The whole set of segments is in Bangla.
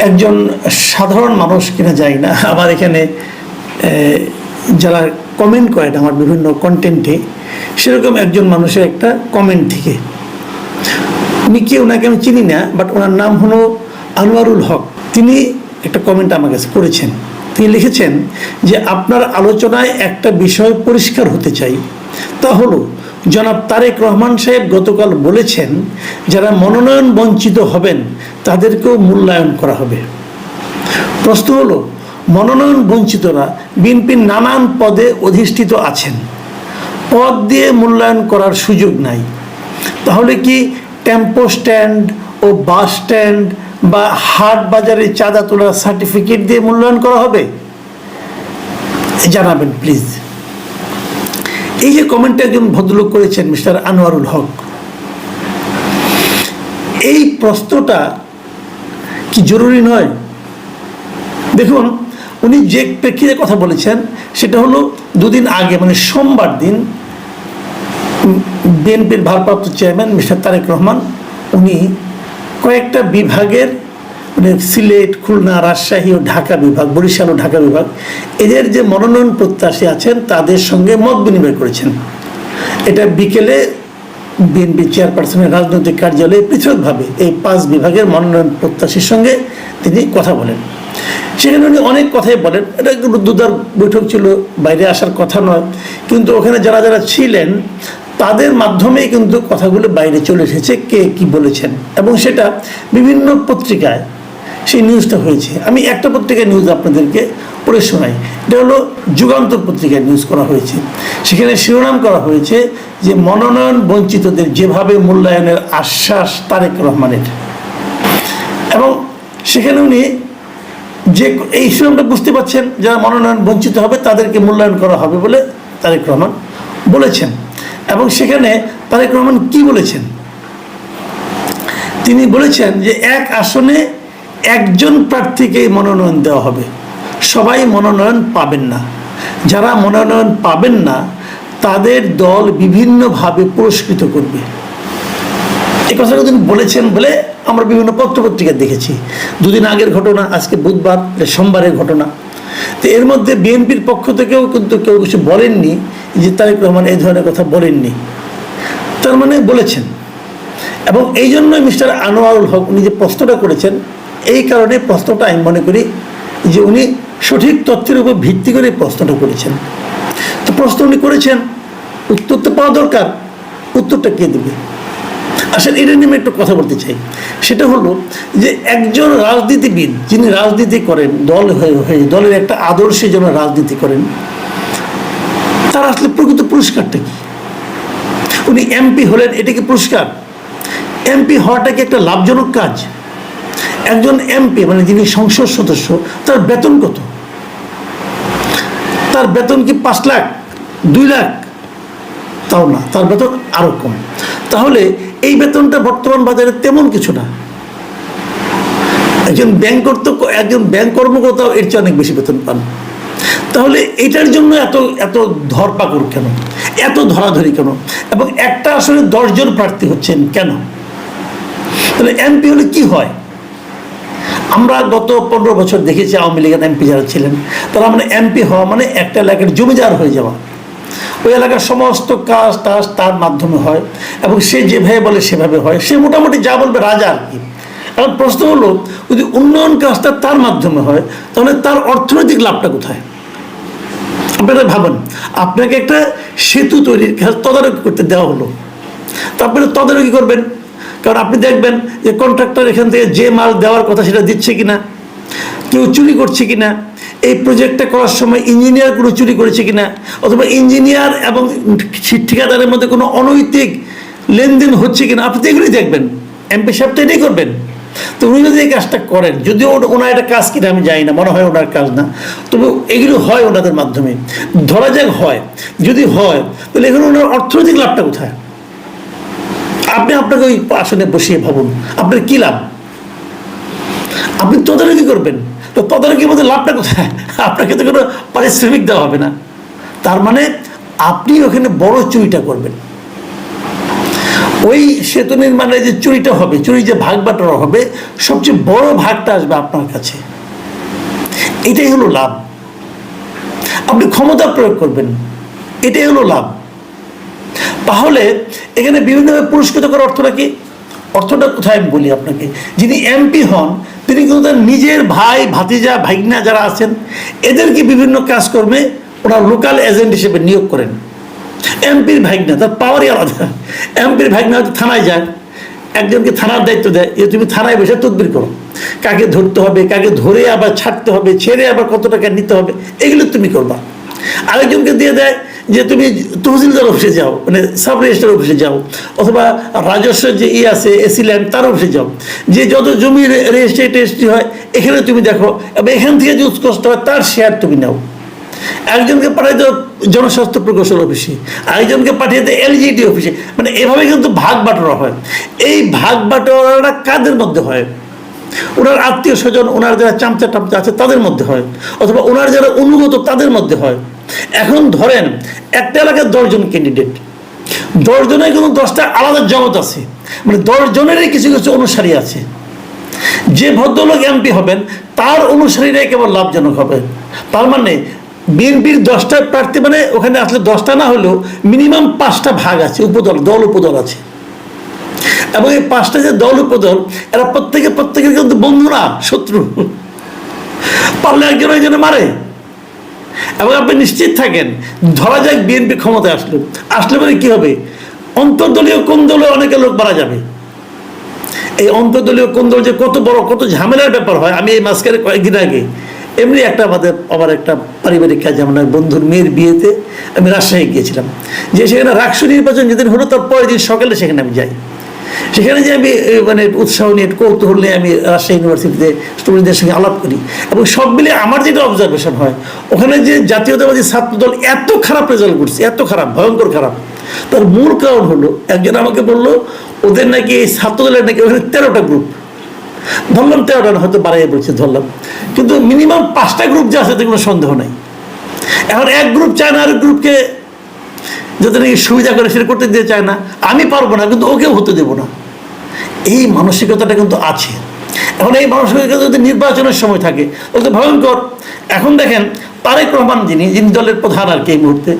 একজন সাধারণ মানুষ কিনা যাই না। আমার এখানে যারা কমেন্ট করেন আমার বিভিন্ন কন্টেন্টে সেরকম একজন মানুষের একটা কমেন্ট থেকে। উনি কি ওনাকে আমি চিনি না বাট ওনার নাম হলো আনোয়ারুল হক। তিনি একটা কমেন্ট আমার কাছে করেছেন। তিনি লিখেছেন যে, আপনার আলোচনায় একটা বিষয় পরিষ্কার হতে চাই। তা হলো জনাব তারেক রহমান সাহেব গতকাল বলেছেন, যারা মনোনয়ন বঞ্চিত হবেন, তাদেরকেও মূল্যায়ন করা হবে। প্রশ্ন হলো, মনোনয়ন বঞ্চিতরা বিএনপির নানান পদে অধিষ্ঠিত আছেন। পদ দিয়ে মূল্যায়ন করার সুযোগ নাই। তাহলে কি টেম্পো স্ট্যান্ড ও বাস স্ট্যান্ড বা হাট বাজারে চাঁদা তোলার সার্টিফিকেট দিয়ে মূল্যায়ন করা হবে? জানাবেন, প্লিজ। এই যে কমেন্টটা একজন ভদ্রলোক করেছেন মিস্টার আনোয়ারুল হক, এই প্রশ্নটা কি জরুরি নয়? দেখুন, উনি যে প্রেক্ষিতে কথা বলেছেন, সেটা হলো দুদিন আগে মানে সোমবার দিন বিএনপির ভারপ্রাপ্ত চেয়ারম্যান মিস্টার তারেক রহমান, উনি কয়েকটা বিভাগের মানে সিলেট, খুলনা, রাজশাহী ও ঢাকা বিভাগ, বরিশাল ও ঢাকা বিভাগ, এদের যে মনোনয়ন প্রত্যাশী আছেন, তাদের সঙ্গে মত বিনিময় করেছেন। এটা বিকেলে বিএনপি চেয়ারপারসনের রাজনৈতিক কার্যালয়ে পৃথকভাবে এই পাঁচ বিভাগের মনোনয়ন প্রত্যাশীর সঙ্গে তিনি কথা বলেন। সেখানে উনি অনেক কথাই বলেন। এটা দুদার বৈঠক ছিল, বাইরে আসার কথা নয়। কিন্তু ওখানে যারা যারা ছিলেন, তাদের মাধ্যমেই কিন্তু কথাগুলো বাইরে চলে এসেছে, কে কি বলেছেন। এবং সেটা বিভিন্ন পত্রিকায় সেই নিউজটা হয়েছে। আমি একটা পত্রিকায় নিউজ আপনাদেরকে পড়ে শোনাই। এটা হলো যুগান্তর পত্রিকায় নিউজ করা হয়েছে। সেখানে শিরোনাম করা হয়েছে যে মনোনয়ন বঞ্চিতদের যেভাবে মূল্যায়নের আশ্বাস তারেক রহমানের। এবং সেখানে উনি যে এই শিরোনামটা বুঝতে পারছেন, যারা মনোনয়ন বঞ্চিত হবে তাদেরকে মূল্যায়ন করা হবে বলে তারেক রহমান বলেছেন। এবং সেখানে তারেক রহমান কি বলেছেন? তিনি বলেছেন যে এক আসনে একজন প্রার্থীকে মনোনয়ন দেওয়া হবে। সবাই মনোনয়ন পাবেন না। যারা মনোনয়ন পাবেন না, তাদের দল বিভিন্নভাবে পুরস্কৃত করবে। এই কথাটা তিনি বলেছেন বলে আমরা বিভিন্ন পত্রপত্রিকা দেখেছি। দুদিন আগের ঘটনা, আজকে বুধবার সোমবারের ঘটনা। তো এর মধ্যে বিএনপির পক্ষ থেকেও কিন্তু কেউ কিছু বলেননি, যে তারেক রহমান এই ধরনের কথা বলেননি। তার মানে বলেছেন। এবং এই জন্যই মিস্টার আনোয়ারুল হক উনি যে প্রশ্নটা করেছেন এই কারণে প্রশ্নটা আমি মনে করি যে উনি সঠিক তথ্যের উপর ভিত্তি করে প্রশ্নটা করেছেন। তো প্রশ্ন উনি করেছেন, উত্তর তো পাওয়া দরকার, উত্তরটা কে দেবে? আসলে এটা নিয়ে একটু কথা বলতে চাই। সেটা হলো যে একজন রাজনীতিবিদ যিনি রাজনীতি করেন, দল হয়ে হয়ে, দলের একটা আদর্শে যেন রাজনীতি করেন, তার আসলে প্রকৃত পুরস্কারটা কি? উনি এমপি হলেন, এটা কি পুরস্কার? এমপি হওয়াটা কি একটা লাভজনক কাজ? একজন এমপি মানে যিনি সংসদ সদস্য, তার বেতন কত? তার বেতন কি পাঁচ লাখ, দুই লাখ? তাও না, তার বেতন আরও কম। তাহলে এই বেতনটা বর্তমান বাজারে তেমন কিছু না। একজন ব্যাংক তো একজন ব্যাংক কর্মকর্তাও এর চেয়ে অনেক বেশি বেতন পান। তাহলে এটার জন্য এত এত ধরপাকড় কেন? এত ধরাধরি কেন? এবং একটা আসলে দশজন প্রার্থী হচ্ছেন কেন? তাহলে এমপি হলে কি হয়? আমরা গত পনেরো বছর দেখেছি আওয়ামী লীগের এমপি যারা ছিলেন, তারা মানে এমপি হওয়া মানে একটা এলাকার জমিদার হয়ে যাওয়া। ওই এলাকার সমস্ত কাজ টাজ তার মাধ্যমে হয় এবং সে যেভাবে বলে সেভাবে হয়। সে মোটামুটি যা বলবে রাজা আর কি। এখন প্রশ্ন হলো, যদি উন্নয়ন কাজটা তার মাধ্যমে হয়, তাহলে তার অর্থনৈতিক লাভটা কোথায়? আপনারা ভাবেন, আপনাকে একটা সেতু তৈরির কাজ তদারকি করতে দেওয়া হলো। তারপরে তদারকি করবেন। কারণ আপনি দেখবেন যে কন্ট্রাক্টর এখান থেকে যে মাল দেওয়ার কথা সেটা দিচ্ছে কিনা, কেউ চুরি করছে কিনা, এই প্রজেক্টটা করার সময় ইঞ্জিনিয়ার কোনো চুরি করেছে কিনা, অথবা ইঞ্জিনিয়ার এবং ঠিকাদারের মধ্যে কোনো অনৈতিক লেনদেন হচ্ছে কিনা, আপনি তো এগুলোই দেখবেন। এমপি সাহেব তো এটাই করবেন। তো উনি যদি এই কাজটা করেন, যদিও ওনার এটা কাজ কিনা আমি জানি না, মনে হয় ওনার কাজ না। তবে এগুলো হয় ওনাদের মাধ্যমে। ধরা যাক হয়। যদি হয়, তাহলে এখানে ওনার অর্থনৈতিক লাভটা কোথায়? আপনি আপনাকে ওই আসনে বসিয়ে ভাবুন, আপনার কি লাভ? আপনি তদারকি করবেন, তো তদারকির মধ্যে লাভটা কোথায়? আপনাকে তো কোনো পারিশ্রমিক দেওয়া হবে না। তার মানে আপনি ওখানে বড় চুরিটা করবেন। ওই সেতু নির্মাণে যে চুরিটা হবে চুরি যে ভাগ বাটোয়ারা হবে, সবচেয়ে বড় ভাগটা আসবে আপনার কাছে। এটাই হলো লাভ। আপনি ক্ষমতা প্রয়োগ করবেন, এটাই হলো লাভ। তাহলে এখানে বিভিন্নভাবে পুরস্কৃত করার অর্থটা কি? অর্থটা কোথায় আমি বলি আপনাকে? যিনি এমপি হন, তিনি কিন্তু তার নিজের ভাই, ভাতিজা, ভাইগনা যারা আছেন, এদেরকে বিভিন্ন কাজকর্মে ওনার লোকাল এজেন্ট হিসেবে নিয়োগ করেন। এমপির ভাইগনা, তার পাওয়ারই আলাদা। এমপির ভাইগনা হয়তো থানায় যায়, একজনকে থানার দায়িত্ব দেয়, যে তুমি থানায় বসে তদবির করো। কাকে ধরতে হবে, কাকে ধরে আবার ছাড়তে হবে, ছেড়ে আবার কত টাকা নিতে হবে, এগুলো তুমি করবা। আরেকজনকে দিয়ে দেয় যে তুমি তহসিলদার অফিসে যাও মানে সাব রেজিস্টার অফিসে যাও, অথবা রাজস্ব যে ই আছে, এসি ল্যান্ড তার অফিসে যাও। যে যত জমি রেজিস্ট্রি টেস্ট্রি হয়, এখানে তুমি দেখো, এবং এখান থেকে যে উৎকষ্ট হয়, তার শেয়ার তুমি নাও। একজনকে পাঠিয়ে দাও জনস্বাস্থ্য প্রকৌশল অফিসে, আরেকজনকে পাঠিয়ে দেয় এলজিডি অফিসে মানে এভাবে কিন্তু ভাগ বাটোয়ারা হয়। এই ভাগ বাটোয়ারাটা কাদের মধ্যে হয়? ওনার আত্মীয় স্বজন, ওনার যারা চামচা টামচা আছে, তাদের মধ্যে হয়। অথবা ওনার যারা অনুগত, তাদের মধ্যে হয়। এখন ধরেন, একটা এলাকার দশজন ক্যান্ডিডেট দশজনের কিন্তু দশটা আলাদা জগৎ আছে। মানে দশজনেরই কিছু কিছু অনুসারী আছে। যে ভদ্রলোক এমপি হবেন, তার অনুসারীরাই কেবল লাভজনক হবে। তার মানে বিএনপির দশটা প্রার্থী মানে ওখানে আসলে দশটা না হলেও মিনিমাম পাঁচটা ভাগ আছে, উপদল, দল উপদল আছে। এবং এই পাঁচটা যে দল উপদল, এরা প্রত্যেকে প্রত্যেকের কিন্তু বন্ধু না, শত্রু। পারলে একজন একজনে মারে। এবং আপনি নিশ্চিত থাকেন, ধরা যাক বিএনপি ক্ষমতায় আসলো। আসলে মানে কি হবে? অন্তর্দলীয় কোন দলে অনেকে লোক মারা যাবে? এই অন্তর্দলীয় কোন দল যে কত বড়, কত ঝামেলার ব্যাপার হয়, আমি এই মাঝখানে কয়েকদিন আগে এমনি একটা আমাদের, আমার একটা পারিবারিক কাজে, আমার বন্ধুর মেয়ের বিয়েতে আমি রাজশাহী গিয়েছিলাম। যে সেখানে রাষ্ট্র নির্বাচন যেদিন হলো তার পরের দিন সকালে সেখানে আমি যাই। সেখানে যে আমি মানে উৎসাহ নিয়ে, কৌতূহল নিয়ে আমি রাজশাহী ইউনিভার্সিটিতে স্টুডেন্টদের সঙ্গে আলাপ করি এবং সব মিলে আমার যেটা অবজারভেশন হয়, ওখানে যে জাতীয়তাবাদী ছাত্রদল এত খারাপ রেজাল্ট করছে, এত খারাপ, ভয়ঙ্কর খারাপ, তার মূল কারণ হলো, একজন আমাকে বলল, ওদের নাকি এই ছাত্রদলের নাকি ওখানে তেরোটা গ্রুপ ধরলাম তেরোটা না, হয়তো বাড়াই বলছি, ধরলাম। কিন্তু মিনিমাম পাঁচটা গ্রুপ যে আছে তাতে কোনো সন্দেহ নাই। এখন এক গ্রুপ চায় না আরেক গ্রুপকে যাতে নাকি সুবিধা করে সেটা করতে দিতে চায় না, আমি পারব না, কিন্তু ওকেও হতে দেবো না। এই মানসিকতাটা কিন্তু আছে। এখন এই মানসিকতা যদি নির্বাচনের সময় থাকে তো ভয়ঙ্কর। এখন দেখেন, তারেক রহমান যিনি যিনি দলের প্রধান আর কি এই মুহূর্তে,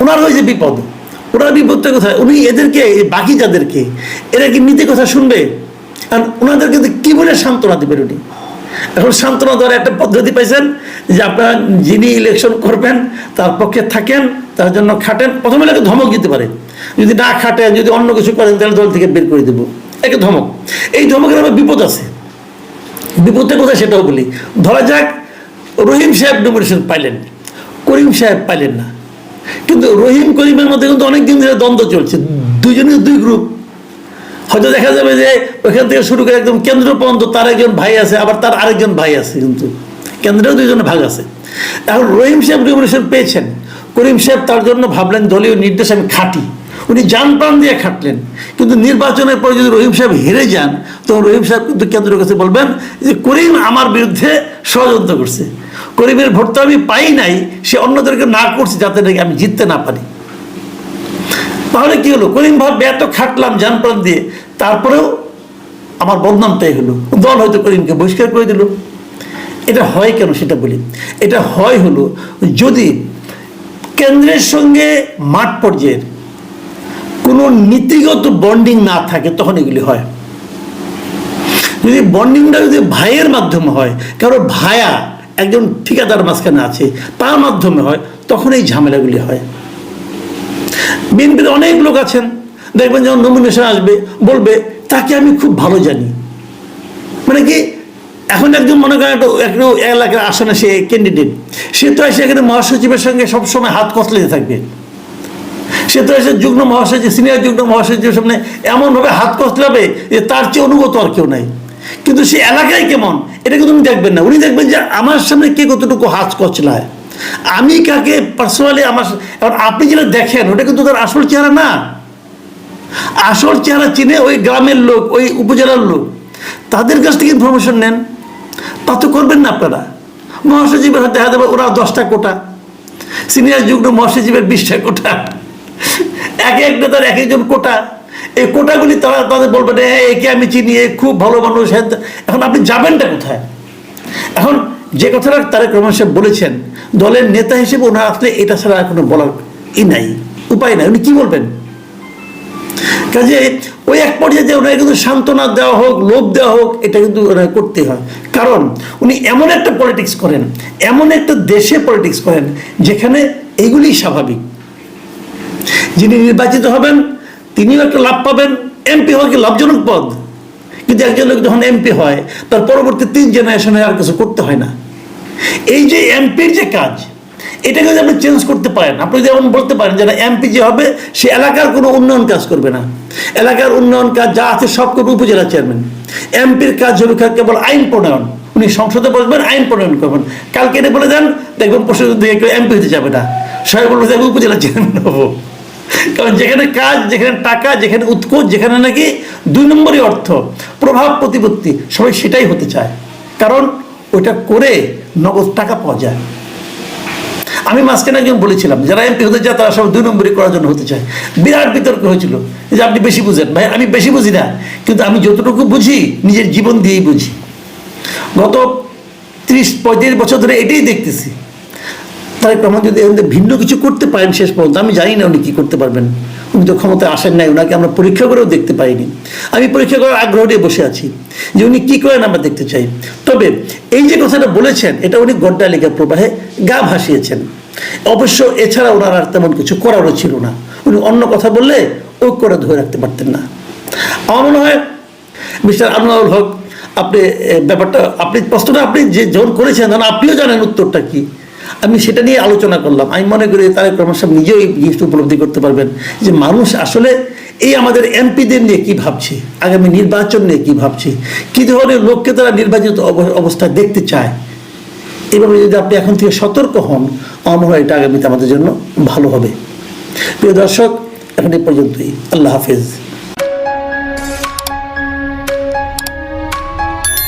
ওনার ওই যে বিপদ, ওনার বিপদটা কোথায়? উনি এদেরকে বাকি যাদেরকে, এরা কি নীতি কথা শুনবে? কারণ ওনাদেরকে কী বলে সান্ত্বনা দেবেন উনি? এখন সান্ত্বনা দেওয়ার একটা পদ্ধতি পাইছেন যে আপনারা যিনি ইলেকশন করবেন, তার পক্ষে থাকেন তার জন্য খাটেন প্রথমে এলাকা ধমক দিতে পারে। যদি না খাটেন যদি অন্য কিছু করেন, তাহলে দল থেকে বের করে দেবো। একে ধমক। এই ধমকের আবার বিপদ আছে। বিপদটা কোথায় সেটাও বলি। ধরা যাক, রহিম সাহেব নমিনেশন পাইলেন। করিম সাহেব পাইলেন না। কিন্তু রহিম, করিমের মধ্যে কিন্তু অনেক দিন ধরে দ্বন্দ্ব চলছে। দুজনের দুই গ্রুপ হয়তো দেখা যাবে যে ওখান থেকে শুরু করে একদম কেন্দ্র পর্যন্ত তার একজন ভাই আছে, আবার তার আরেকজন ভাই আছে কিন্তু। কেন্দ্রেও দুইজনের ভাগ আছে। এখন রহিম সাহেব নমিনেশন পেয়েছেন। করিম সাহেব তার জন্য ভাবলেন, দলীয় নির্দেশ আমি খাটি। উনি যান প্রাণ দিয়ে খাটলেন। কিন্তু নির্বাচনের পরে যদি রহিম সাহেব হেরে যান, তখন রহিম সাহেব কিন্তু কেন্দ্রের কাছে বলবেন যে, করিম আমার বিরুদ্ধে ষড়যন্ত্র করছে। করিমের ভোট আমি পাই নাই, সে অন্যদেরকে না করছে যাতে নাকি আমি জিততে না পারি। তাহলে কি হলো? করিম ভাববে, এত খাটলাম যান প্রাণ দিয়ে। তারপরেও আমার বদনামটাই হলো। দল হয়তো করিমকে বহিষ্কার করে দিল। এটা হয় কেন সেটা বলি। এটা হয় হলো, যদি কেন্দ্রের সঙ্গে মাঠ পর্যায়ের কোনো নীতিগত বন্ডিং না থাকে, তখন এগুলি হয়। যদি বন্ডিংটা যদি ভাইয়ের মাধ্যমে হয়, কারও ভায়া একজন ঠিকাদার মাঝখানে আছে, তার মাধ্যমে হয়, তখন এই ঝামেলাগুলি হয়। বিএনপির অনেক লোক আছেন, দেখবেন যখন নমিনেশন আসবে, বলবে, তাকে আমি খুব ভালো জানি। মানে কি? এখন একজন মনে করেন একটা এলাকার আসনে সে ক্যান্ডিডেট সে তো এসে এখানে মহাসচিবের সঙ্গে সবসময় হাত কসলেতে থাকবে। সে তো এসে যুগ্ম মহাসচিব সিনিয়র যুগ্ম মহাসচিবের সামনে এমনভাবে হাত কসলাবে যে তার চেয়ে অনুগত আর কেউ নাই। কিন্তু সে এলাকায় কেমন? এটা কিন্তু উনি দেখবেন না। উনি দেখবেন যে আমার সামনে কে কতটুকু হাত কচলায় আমি কাকে পার্সোনালি আমার এবার আপনি যেটা দেখেন, ওটা কিন্তু তার আসল চেহারা না। আসল চেহারা চিনে ওই গ্রামের লোক, ওই উপজেলার লোক। তাদের কাছ থেকে ইনফরমেশন নেন। তা তো করবেন না আপনারা। মহাসচিবের হাতে দেখা যাবে ওরা দশটা কোটা। সিনিয়র যুগ্ম মহাসচিবের বিশটা কোটা। এক এক নেতার এক একজন কোটা। এই কোটাগুলি তারা তাদের বলবেন একে আমি চিনি, এ খুব ভালো মানুষ হ্যাঁ এখন আপনি যাবেনটা কোথায়? এখন যে কথাটা তারেক রহমান সাহেব বলেছেন, দলের নেতা হিসেবে ওনার আসলে এটা ছাড়া কোনো বলার ই নাই, উপায় নাই। উনি কি বলবেন? কাজে ওই এক পর্যায়ে ওনাকে কিন্তু সান্ত্বনা দেওয়া হোক, লোভ দেওয়া হোক, এটা কিন্তু ওনাকে করতে হয়। কারণ উনি এমন একটা পলিটিক্স করেন, এমন একটা দেশে পলিটিক্স করেন, যেখানে এইগুলি স্বাভাবিক। যিনি নির্বাচিত হবেন, তিনিও একটা লাভ পাবেন এমপি হওয়া কি লাভজনক পদ? কিন্তু একজন লোক যখন এমপি হয়, তার পরবর্তী তিন জেনারেশনে আর কিছু করতে হয় না। এই যে এমপির যে কাজ এটাকে যদি আপনি চেঞ্জ করতে পারেন, আপনি যেমন বলতে পারেন যে এমপি যে হবে, সে এলাকার কোনো উন্নয়ন কাজ করবে না। এলাকার উন্নয়ন কাজ যা আছে সব করবে উপজেলা চেয়ারম্যান এমপির কাজ হবে কেবল আইন প্রণয়ন। উনি সংসদে বসবেন, আইন প্রণয়ন করবেন। কালকে এটা বলে দেন, দেখবেন পরশু দিকে কেউ এমপি হতে যাবে না। সবাই বলবে যে উপজেলা চেয়ারম্যান হব। কারণ যেখানে কাজ, যেখানে টাকা, যেখানে উৎকোচ, যেখানে নাকি দুই নম্বরই অর্থ, প্রভাব প্রতিপত্তি, সবাই সেটাই হতে চায়। কারণ ওইটা করে নগদ টাকা পাওয়া যায়। আমি মাঝখানে একজন বলেছিলাম, যারা এমপি হতে চায় তারা সব দুই নম্বরই করার জন্য হতে চায়। বিরাট বিতর্ক হয়েছিল যে আপনি বেশি বুঝেন। ভাই, আমি বেশি বুঝি না, কিন্তু আমি যতটুকু বুঝি, নিজের জীবন দিয়েই বুঝি। গত ত্রিশ, পঁয়ত্রিশ বছর ধরে এটাই দেখতেছি। তারেক রহমান যদি ভিন্ন কিছু করতে পারেন শেষ পর্যন্ত, আমি জানি না উনি কী করতে পারবেন। উনি তো ক্ষমতায় আসেন নাই ওনাকে আমরা পরীক্ষা করেও দেখতে পাইনি। আমি পরীক্ষা করার আগ্রহ নিয়ে বসে আছি যে উনি কি করেন আমরা দেখতে চাই। তবে এই যে কথাটা বলেছেন, এটা উনি গড্ডালিকা প্রবাহে গা ভাসিয়েছেন অবশ্য এছাড়া ওনার আর তেমন কিছু করারও ছিল না। উনি অন্য কথা বললে ও করে ধরে রাখতে পারতেন না। আমার মনে হয়, মিস্টার আনোয়ারুল হক, আপনি ব্যাপারটা, আপনি প্রশ্নটা আপনি যে যখন করেছেন, তখন আপনিও জানেন উত্তরটা কি। আমি সেটা নিয়ে আলোচনা করলাম। আমি মনে করি তারেক রহমান নিজেও এই জিনিসটা উপলব্ধি করতে পারবেন যে মানুষ আসলে এই আমাদের এমপিদের নিয়ে কি ভাবছে, আগামী নির্বাচন নিয়ে কি ভাবছে, কি ধরনের লোককে তারা নির্বাচিত অব- অবস্থায় দেখতে চায়। এভাবে যদি আপনি এখন থেকে সতর্ক হন, আমার হয় এটা আগামীতে আমাদের জন্য ভালো হবে। প্রিয় দর্শক, এখন এই পর্যন্তই। আল্লাহ হাফেজ।